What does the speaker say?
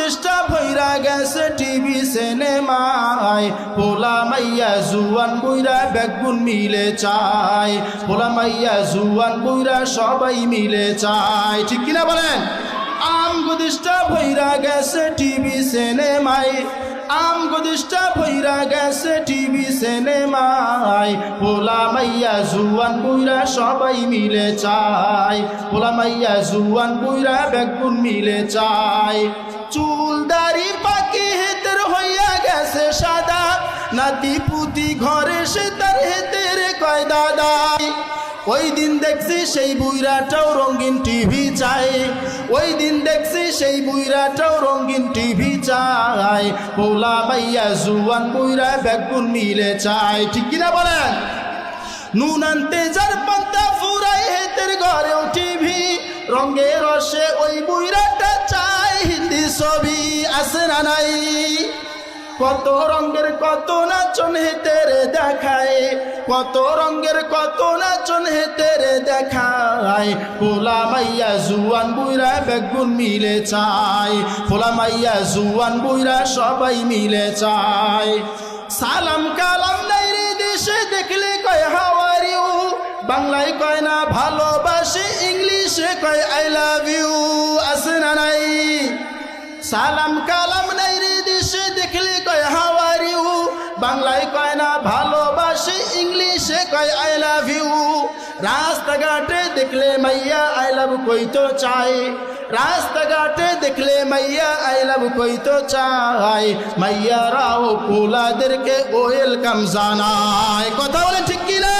দেশটা ভৈরা গেছে টিভি সিনেমায় পোলা মাইয়া জুয়ান বুইরা বেগুন মিলে চায়। পোলা মাইয়া জুয়ান বুইরা সবাই মিলে চায়। ঠিক কিনা বলেন? আম ডিস্টার্ব ভৈরা গেছে টিভি সিনেমায় আম গদিষ্টা ভৈরা গেছে টিভি সিনেমায় পোলা মাইয়া, জুয়ান বুইরা সবাই মিলে চায়। পোলা মাইয়া, জুয়ান বুইরা বেগুন মিলে চায়। চুল দাড়ি পাকি হেতের হইয়া গেছে সাদা। নাতি পুতি ঘরে সে তার হেতের কয় দাদা। ওই দিন দেখছি সেই বুইরাটাও রঙিন টিভি চাই ওই দিন দেখছি সেই বুইরাটাও রঙিন টিভি চাই পোলা মাইয়া জুয়ান বুইরা বেগুন মিলে চাই ঠিক কিনা বলেন? নুন আনতে যার পান্তা ফুরাই হেতের ঘরেও টিভি। রঙে রসে ওই বুইরাটা চাই হিন্দি ছবি আছে না নাই? কত রঙের কত নাচন হেতের দেখায়, কত রঙের, কত নাচন হেতের দেখায়। পোলা মাইয়া জুয়ান বুইরা বেগুন মিলে চায় পোলা মাইয়া জুয়ান বুইরা সবাই মিলে চায়। সালাম কালাম নাই রে দেশে, দেখলে কয় হাওয়ার ইউ? বাংলায় কয় না, ভালোবাসে ইংলিশে কয়, আই লাভ ইউ। আছে না নাই? সালাম কালাম নাই রে দেশে, দেখলে ইংলিশে কয় আই লাভ ইউ রাস্তাঘাটে দেখলে মাইয়া আই লাভ কই তো চাই? রাস্তাঘাটে দেখলে মাইয়া আই লাভ কই তো চাই? মাইয়া রাও পোলাদেরকে ওয়েলকাম জানায়। কথা বলে ঠিক কি না